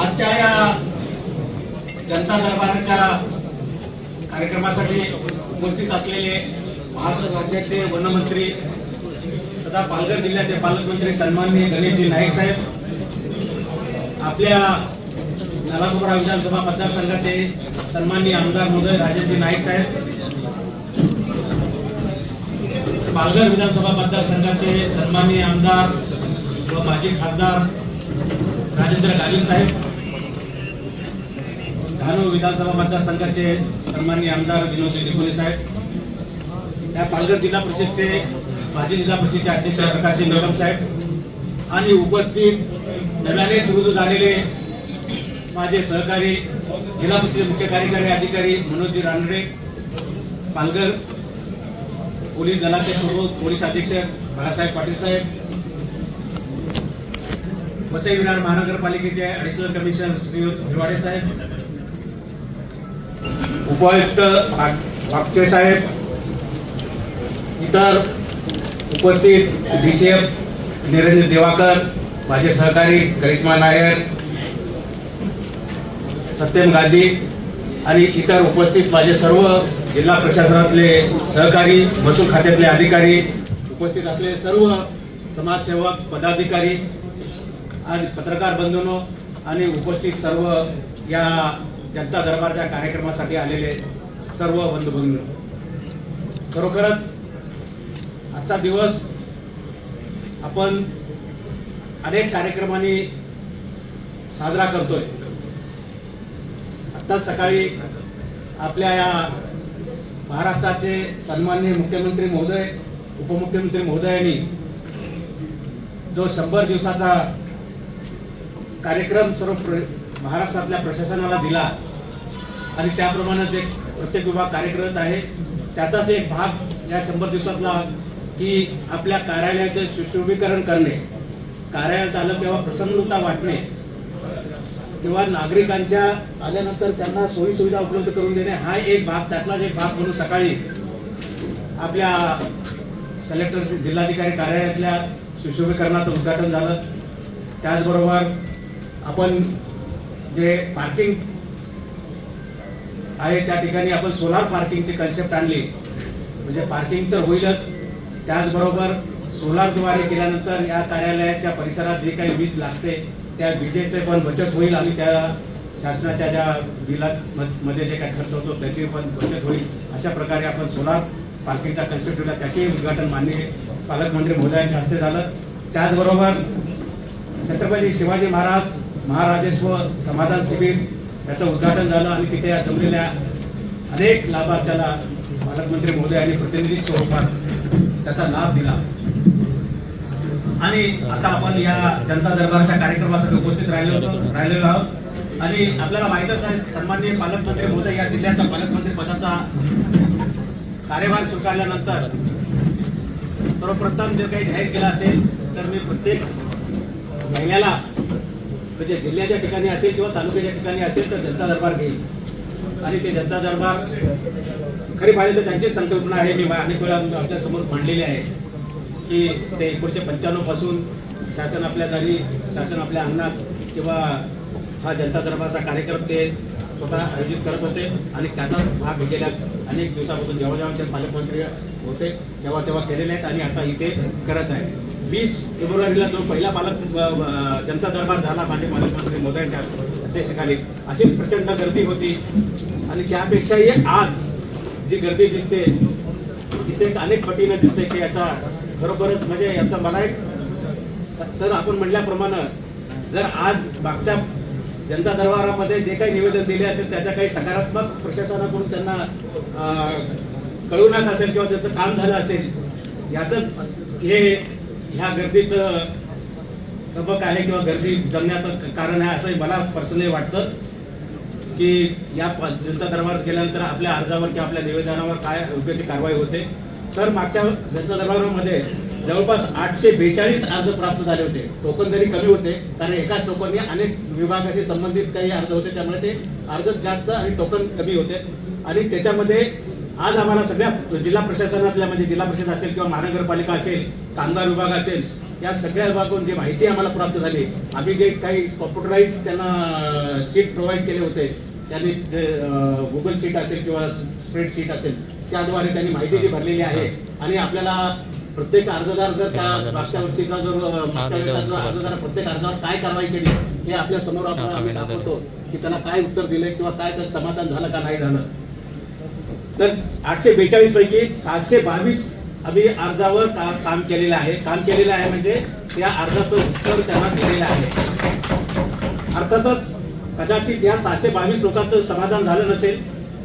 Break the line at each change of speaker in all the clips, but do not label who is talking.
आजच्या या जनता दरबाराच्या कार्यक्रमासाठी उपस्थित असलेले महाराष्ट्र राज्याचे वनमंत्री तथा पालघर जिल्ह्याचे पालकमंत्री सन्माननीय गणेशजी नाईक साहेब आपल्या नालासोपारा विधानसभा मतदारसंघाचे सन्माननीय आमदार महोदय राजेशजी नाईक साहेब पालघर विधानसभा मतदारसंघाचे सन्माननीय आमदार व माजी खासदार राजेंद्र गावित साहेब डहाणू विधानसभा मतदारसंघाचे सन्माननीय आमदार विनोद निकोले साहेब या पालघर जिल्हा परिषदचे माजी जिल्हा परिषदचे अध्यक्ष प्रकाश निकम साहेब आणि उपस्थित नव्याने रुजू झालेले माझे सहकारी जिल्हा परिषद मुख्य कार्यकारी अधिकारी मनोजी रानडे पालघर पोलीस दलाचे प्रमुख पोलीस अधीक्षक बाळासाहेब पाटील साहेब वसई विरार महानगरपालिकेचे ऍडिशनल कमिशनर श्रीयुत हिवाडे साहेब. उपायुक्त भागचे साहेब. इतर उपस्थित D C F Niranjan Diwakar माझे सहकारी करिश्मा नायर सत्यम गांधी आणि इतर उपस्थित माझे सर्व जिल्हा प्रशासनातले सहकारी महसूल खात्यातले अधिकारी उपस्थित असलेले सर्व समाजसेवक पदाधिकारी आणि पत्रकार बंधूंनो आणि उपस्थित सर्व या जनता दरबारच्या कार्यक्रमासाठी आलेले सर्व बंधू भगिनी खरोखरच आजचा दिवस आपण अनेक कार्यक्रमांनी साजरा करतोय. आत्ताच सकाळी आपल्या या महाराष्ट्राचे सन्माननीय मुख्यमंत्री महोदय उपमुख्यमंत्री महोदयांनी जो शंभर दिवसाचा कार्यक्रम सर्व प्र महाराष्ट्रातल्या प्रशासनाला दिला. आणि त्याप्रमाणेच एक प्रत्येक विभाग कार्यरत आहे. त्याचाच एक भाग या शंभर दिवसातला की आपल्या कार्यालयाचे सुशोभीकरण करणे. कार्यालयात आलं तेव्हा प्रसन्नता वाटणे. किंवा नागरिकांच्या आल्यानंतर त्यांना सोयीसुविधा उपलब्ध करून देणे हा एक भाग त्यातलाच एक भाग म्हणून सकाळी आपल्या कलेक्टर जिल्हाधिकारी कार्यालयातल्या सुशोभीकरणाचं उद्घाटन झालं. त्याचबरोबर आपण जे पार्किंग आहे त्या ठिकाणी आपण सोलार पार्किंगची कन्सेप्ट आणली. म्हणजे पार्किंग तर होईलच. त्याचबरोबर सोलारद्वारे केल्यानंतर या कार्यालयाच्या परिसरात जे काही वीज लागते त्या विजेचे पण बचत होईल आणि त्या शासनाच्या ज्या बिलात मध्ये जे काही खर्च होतो त्याची पण बचत होईल. अशा प्रकारे आपण सोलार पार्किंगचा कन्सेप्ट दिला. त्याचे उद्घाटन माननीय पालकमंत्री महोदयांच्या हस्ते झालं. त्याचबरोबर छत्रपती शिवाजी महाराज महाराजेश्वर समाधान शिबिर याचं उद्घाटन झालं आणि तिथे या जमलेल्या अनेक लाभार्थ्याला पालकमंत्री महोदयांनी प्रतिनिधी स्वरूपात त्याचा लाभ दिला. आणि आता आपण या जनता दरबारच्या कार्यक्रमासाठी उपस्थित राहिलो होतो राहिलेलो आहोत. आणि आपल्याला माहीतच आहे सन्माननीय पालकमंत्री महोदय या जिल्ह्याचा पालकमंत्री पदाचा कार्यभार स्वीकारल्यानंतर सर्वप्रथम जर काही जाहीर केला असेल तर मी प्रत्येक महिन्याला म्हणजे जिल्ह्याच्या ठिकाणी असेल किंवा तालुक्याच्या ठिकाणी असेल तर जनता दरबार घेईल. आणि ते जनता दरबार खरी पाहिजे तर त्यांचीच संकल्पना आहे. मी अनेक वेळा आपल्यासमोर मांडलेली आहे की ते एकोणीसशे पंच्याण्णवपासून शासन आपल्या दारी शासन आपल्या अंगणात किंवा हा जनता दरबारचा कार्यक्रम ते स्वतः आयोजित करत होते. आणि त्याचा भाग गेल्या अनेक दिवसापासून जेव्हा जेव्हा ते पालकमंत्री होते तेव्हा तेव्हा केलेले आहेत आणि आता इथे करत आहे वीस फेब्रुवारीला जो पहिला पालक जनता दरबार झाला माननीय पालकमंत्री मोदयांच्या अध्यक्षतेखाली अशीच प्रचंड गर्दी होती. आणि त्यापेक्षाही आज जी गर्दी दिसते तिथे अनेक पटीनं दिसते की याचा खरोखरच म्हणजे याचा मला एक सर आपण म्हटल्याप्रमाणे जर आज मागच्या जनता दरबारामध्ये जे काही निवेदन दिले असेल त्याच्या काही सकारात्मक प्रशासनाकडून त्यांना कळू कळवण्यात असेल किंवा त्याचं काम झालं असेल याच हे ह्या गर्दीचं तबक आहे किंवा गर्दी जमण्याचं कारण आहे असंही मला पर्सनली वाटतं की या जनता दरबारात गेल्यानंतर आपल्या अर्जावर किंवा आपल्या निवेदनावर काय योग्य ती कारवाई होते. तर मागच्या जनता दरबारामध्ये जवळपास आठशे बेचाळीस अर्ज प्राप्त झाले होते. टोकन जरी कमी होते कारण एकाच टोकनने अनेक विभागाशी संबंधित काही अर्ज होते त्यामुळे ते अर्ज जास्त आणि टोकन कमी होते. आणि त्याच्यामध्ये आज आम्हाला सगळ्या जिल्हा प्रशासनातल्या म्हणजे जिल्हा परिषद असेल किंवा महानगरपालिका असेल कामगार विभाग असेल या सगळ्या विभागातून जी माहिती आम्हाला प्राप्त झाली आम्ही जे काही कॉम्प्युटराईज त्यांना शीट प्रोव्हाइड केले होते त्यांनी जे गुगल शीट असेल किंवा स्प्रेडशीट असेल त्याद्वारे त्यांनी माहिती जी भरलेली आहे आणि आपल्याला प्रत्येक अर्जदार जर त्या मागच्या वर्षीचा जर मागच्या वेळेचा जर अर्जदार प्रत्येक अर्जावर काय कारवाई केली हे आपल्यासमोर आपण दाखवतो की त्यांना काय उत्तर दिले किंवा काय समाधान झालं का नाही झालं. तर आठशे बेचाळीस पैकी सातशे बावीस आम्ही अर्जावर का, काम केलेलं आहे. काम केलेलं आहे म्हणजे त्या अर्जाचं उत्तर त्यांना दिलेलं आहे. अर्थातच कदाचित या सहाशे बावीस लोकांचं समाधान झालं नसेल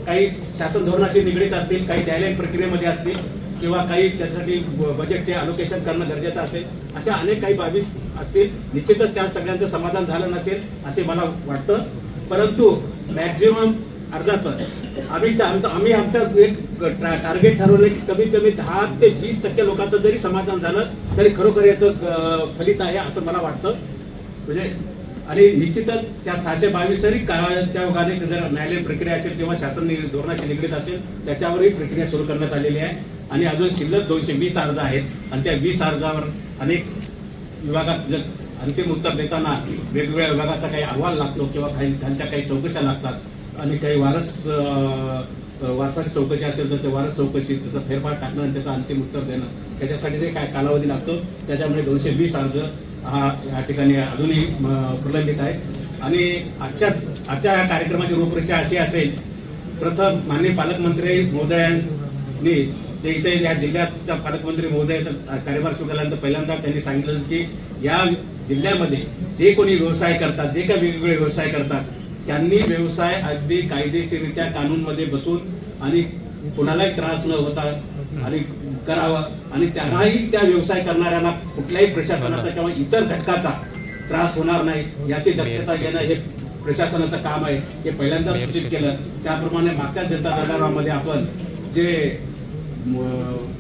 काही शासन धोरणाशी निगडीत असतील काही न्यायालयीन प्रक्रियेमध्ये असतील किंवा काही त्यासाठी बजेटचे अलोकेशन करणं गरजेचं असेल अशा अनेक काही बाबी असतील निश्चितच त्या सगळ्यांचं समाधान झालं नसेल असे मला वाटतं. परंतु मॅक्झिमम अर्जाचं आम्ही त्या- आमचं- आम्ही आमचं एक टार्गेट ठरवलं की कमीत कमी दहा ते वीस टक्के लोकांचं जरी समाधान झालं तरी खरोखर याचं फलित आहे असं मला वाटतं. म्हणजे आणि निश्चितच त्या सहाशे बावीस जरी काळाच्या योगाने जर न्यायालयीन प्रक्रिया असेल किंवा शासन धोरणाशी निगडीत असेल त्याच्यावरही प्रक्रिया सुरू करण्यात आलेली आहे. आणि अजून शिल्लक दोनशे वीस अर्ज आहेत. आणि त्या वीस अर्जावर अनेक विभागात जर अंतिम उत्तर देताना वेगवेगळ्या विभागाचा काही अहवाल लागतो किंवा काही त्यांच्या काही चौकशा लागतात आणि काही वारस वारसाची चौकशी असेल तर ते वारस चौकशी त्याचा फेरफार टाकणं आणि त्याचं अंतिम उत्तर देणं. त्याच्यासाठी जे काय कालावधी लागतो त्याच्यामुळे दोनशे वीस अर्ज हा या ठिकाणी अजूनही प्रलंबित आहे आणि आजच्या आजच्या या कार्यक्रमाची रूपरेषा अशी असेल प्रथम माननीय पालकमंत्री महोदयांनी ते इथे या जिल्ह्याच्या पालकमंत्री महोदयाचा कार्यभार स्वीकारल्यानंतर पहिल्यांदा त्यांनी सांगितलं की या जिल्ह्यामध्ये जे कोणी व्यवसाय करतात जे काही वेगवेगळे व्यवसाय करतात त्यांनी व्यवसाय अगदी कायदेशीररित्या कानूनमध्ये बसून आणि कोणालाही त्रास न होता आणि करावं आणि त्यांनाही त्या व्यवसाय करणाऱ्यांना कुठल्याही प्रशासनाचा किंवा इतर घटकाचा त्रास होणार नाही याची दक्षता घेणं हे प्रशासनाचं काम आहे हे पहिल्यांदा सूचित केलं. त्याप्रमाणे मागच्या जनता दरबारामध्ये आपण जे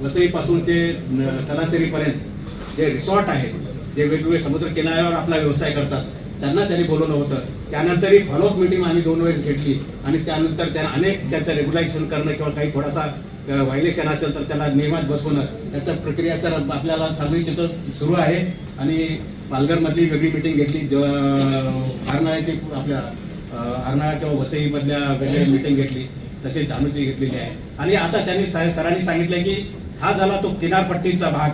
वसईपासून ते तलासरीपर्यंत जे रिसॉर्ट आहेत जे वेगवेगळे समुद्र किनाऱ्यावर आपला व्यवसाय करतात त्यांना त्यांनी बोलवलं होतं. त्यानंतरही फॉलोअप मिटिंग आम्ही दोन वेळेस घेतली. आणि त्यानंतर त्यांना अनेक त्यांचं रेग्युलायझेशन करणं किंवा काही थोडासा व्हायलेशन असेल तर त्याला नियमात बसवणं याचा प्रक्रिया सर आपल्याला सांगली तिथं सुरू आहे. आणि पालघरमधली वेगळी मिटिंग घेतली. ज- आरनाळ्याची आपल्या अं, आरनाळा किंवा वसईमधल्या वेगळी मिटिंग घेतली. तशी धानूची घेतलेली आहे. आणि आता त्यांनी सा- सरांनी सांगितलं की हा झाला तो किनारपट्टीचा भाग.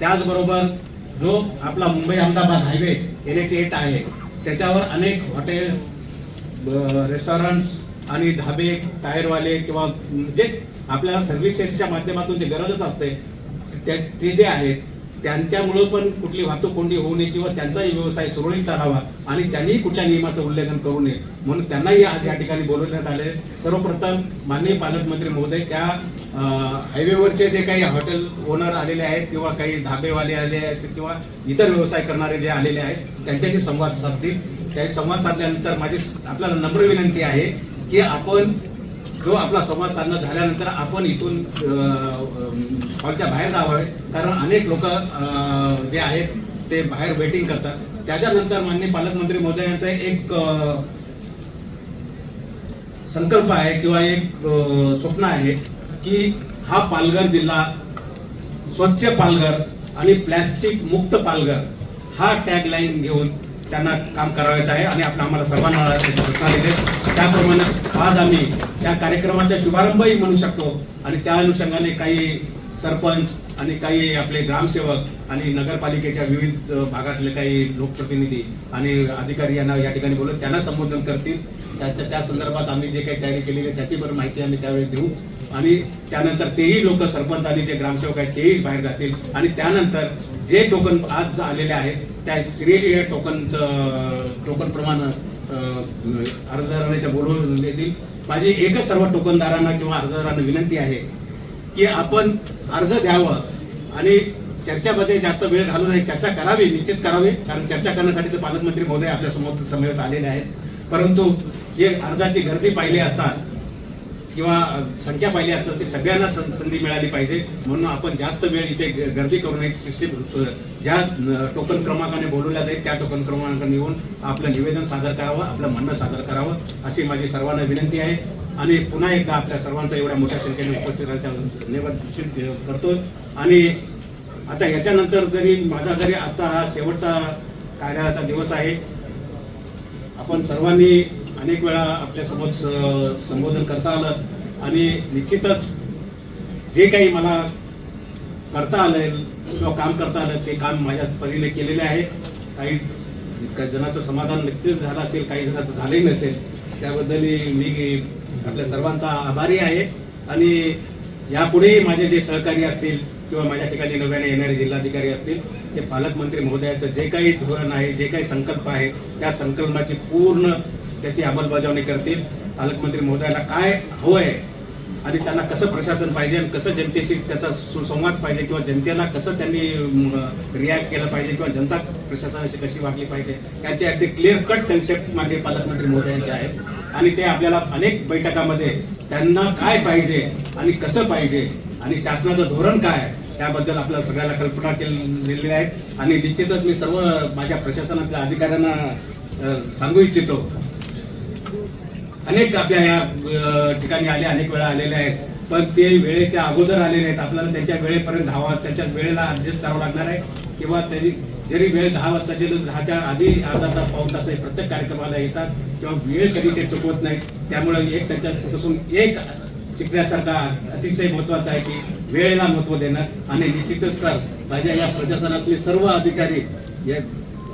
त्याचबरोबर जो आपला Mumbai Ahmedabad highway N H eight आहे. त्याच्यावर अनेक हॉटेल्स रेस्टॉरंट्स आणि ढाबे टायरवाले किंवा जे आपल्याला सर्व्हिसेसच्या माध्यमातून जे गरजच असते त्या- ते जे आहेत त्यांच्यामुळं पण कुठली वाहतूक कोंडी होऊ नये किंवा त्यांचाही व्यवसाय सुरळीत चालावा आणि त्यांनीही कुठल्या नियमाचं उल्लंघन करू नये. म्हणून त्यांनाही आज या ठिकाणी बोलवण्यात आले. सर्वप्रथम माननीय पालकमंत्री महोदय त्या हायवेवरचे जे काही हॉटेल ओनर आलेले आहेत किंवा काही ढाबेवाले आले आहेत किंवा इतर व्यवसाय करणारे जे आलेले आहेत त्यांच्याशी संवाद साधतील. त्या संवाद साधल्यानंतर माझी आपल्याला नम्र विनंती आहे की आपण जो आपला संवाद साधणं झाल्यानंतर आपण इथून हॉलच्या बाहेर जावं. कारण अनेक लोक जे आहेत ते बाहेर वेटिंग करतात. त्याच्यानंतर माननीय पालकमंत्री महोदय यांचा एक संकल्प आहे किंवा एक स्वप्न आहे की हा पालघर जिल्हा स्वच्छ पालघर आणि प्लॅस्टिक मुक्त पालघर हा टॅगलाईन घेऊन त्यांना काम करावायचं आहे आणि आपण आम्हाला सर्वांना त्याप्रमाणे आज आम्ही त्या कार्यक्रमाचा शुभारंभही म्हणू शकतो आणि त्या अनुषंगाने काही सरपंच आणि काही आपले ग्रामसेवक आणि नगरपालिकेच्या विविध भागातले काही लोकप्रतिनिधी आणि अधिकारी यांना या ठिकाणी बोलून त्यांना संबोधन करतील. त्याच्या त्या संदर्भात आम्ही जे काही तयारी केलेली आहे त्याची बरं माहिती आम्ही त्यावेळी देऊ. आणि त्यानंतर तेही लोक सरपंच आणि ते ग्रामसेवक आहेत तेही बाहेर जातील. आणि त्यानंतर जे टोकन आज आलेले आहेत त्या सिरियली हे टोकनचं टोकन प्रमाण अर्जदारांच्या बोलवून देतील. माझी एकच सर्व टोकनदारांना किंवा अर्जदारांना विनंती आहे की आपण अर्ज द्यावं आणि चर्चामध्ये जास्त वेळ घालू नये. चर्चा करावी निश्चित करावी. कारण चर्चा करण्यासाठी तर पालकमंत्री महोदय आपल्यासमोर समवेत आलेले आहेत. परंतु जे अर्जाची गर्दी पाहिली असतात किंवा संख्या पाहिली असतात ती सगळ्यांना सं- संधी मिळाली पाहिजे. म्हणून आपण जास्त वेळ इथे गर्दी करून नये. सिस्टीम ज्या टोकन क्रमांकाने बोलवल्या जाईल त्या टोकन क्रमांकाने येऊन आपलं निवेदन सादर करावं आपलं म्हणणं सादर करावं अशी माझी सर्वांना विनंती आहे. आणि पुन्हा एकदा आपल्या सर्वांचा एवढ्या मोठ्या संख्येने उपस्थित राहण्याचा धन्यवाद सूचित करतो आणि आता याच्यानंतर जरी माझा जरी आजचा हा शेवटचा कार्याचा दिवस आहे आपण सर्वांनी अनेक वेळा आपल्यासोबत स- संबोधन करता आलं. आणि निश्चितच जे काही मला करता आलं किंवा काम करता आलं ते काम माझ्या परीने केलेले आहे. काही काही जणांचं समाधान नक्कीच झालं असेल काही जणांचं झालंही नसेल. त्याबद्दल मी आपल्या सर्वांचा आभारी आहे. आणि यापुढेही माझे जे सहकारी असतील किंवा माझ्या ठिकाणी नव्याने येणारे जिल्हाधिकारी असतील ते पालकमंत्री महोदयाचं जे काही धोरण आहे जे काही संकल्प आहे त्या संकल्पाची पूर्ण त्याची अंमलबजावणी करतील. पालकमंत्री महोदयाला काय हवं आहे आणि त्यांना कसं प्रशासन पाहिजे आणि कसं जनतेशी त्याचा सुसंवाद पाहिजे किंवा जनतेला कसं त्यांनी रिॲक्ट केलं पाहिजे किंवा जनता प्रशासनाशी कशी वागली पाहिजे त्याचे अगदी क्लिअर कट कन्सेप्ट मागे पालकमंत्री मोदयांचे आहेत. आणि ते आपल्याला अनेक बैठकामध्ये त्यांना काय पाहिजे आणि कसं पाहिजे आणि शासनाचं धोरण काय आहे त्याबद्दल आपल्या सगळ्याला कल्पना केलेली आहे. आणि निश्चितच मी सर्व माझ्या प्रशासनातल्या अधिकाऱ्यांना सांगू इच्छितो अनेक आपल्या या ठिकाणी आले अनेक वेळा आलेले आहेत. पण ते वेळेच्या अगोदर आलेले आहेत. आपल्याला त्यांच्या वेळेपर्यंत धावा त्याच्या वेळेला ॲडजस्ट करावं लागणार आहे. किंवा त्यांनी जरी वेळ दहा वाजताची तर दहाच्या आधी अर्धा तास पाऊन तास प्रत्येक कार्यक्रमाला येतात. किंवा वेळ कधी ते चुकवत नाहीत त्यामुळे एक त्यांच्यापासून एक शिकण्यासारखा अतिशय महत्त्वाचा आहे की वेळेला महत्त्व देणं. आणि निश्चितच सर माझ्या या प्रशासनातले सर्व अधिकारी या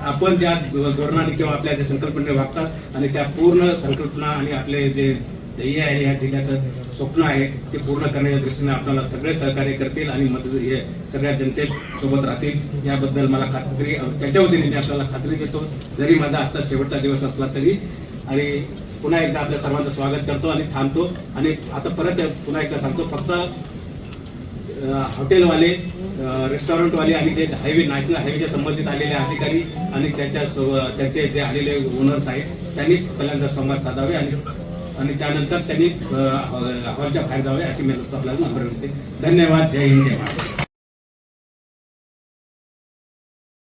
आपण ज्या धोरणाने किंवा आपल्या ज्या संकल्पनेने वागतात आणि त्या पूर्ण संकल्पना आणि आपले जे ध्येय आहे या जिल्ह्याचं स्वप्न आहे ते पूर्ण करण्याच्या दृष्टीने आपल्याला सगळे सहकार्य करतील आणि मदत हे सगळ्या जनतेसोबत राहतील. याबद्दल मला खात्री त्याच्या वतीने मी आपल्याला खात्री देतो. जरी माझा आजचा शेवटचा दिवस असला तरी. आणि पुन्हा एकदा आपल्या सर्वांचं स्वागत करतो आणि थांबतो. आणि आता परत पुन्हा एकदा सांगतो फक्त हॉटेलवाले रेस्टॉरंटवाले आणि जे हायवे नॅशनल हायवेच्या संबंधित आलेले अधिकारी आणि त्याच्या त्याचे जे आलेले ओनर्स आहेत त्यांनीच पहिल्यांदा संवाद साधावे आणि आणि त्यानंतर त्यांनी हॉलच्या बाहेर जावे अशी मी आपल्याला नंबर विनंती. धन्यवाद. जय हिंद जय महाराष्ट्र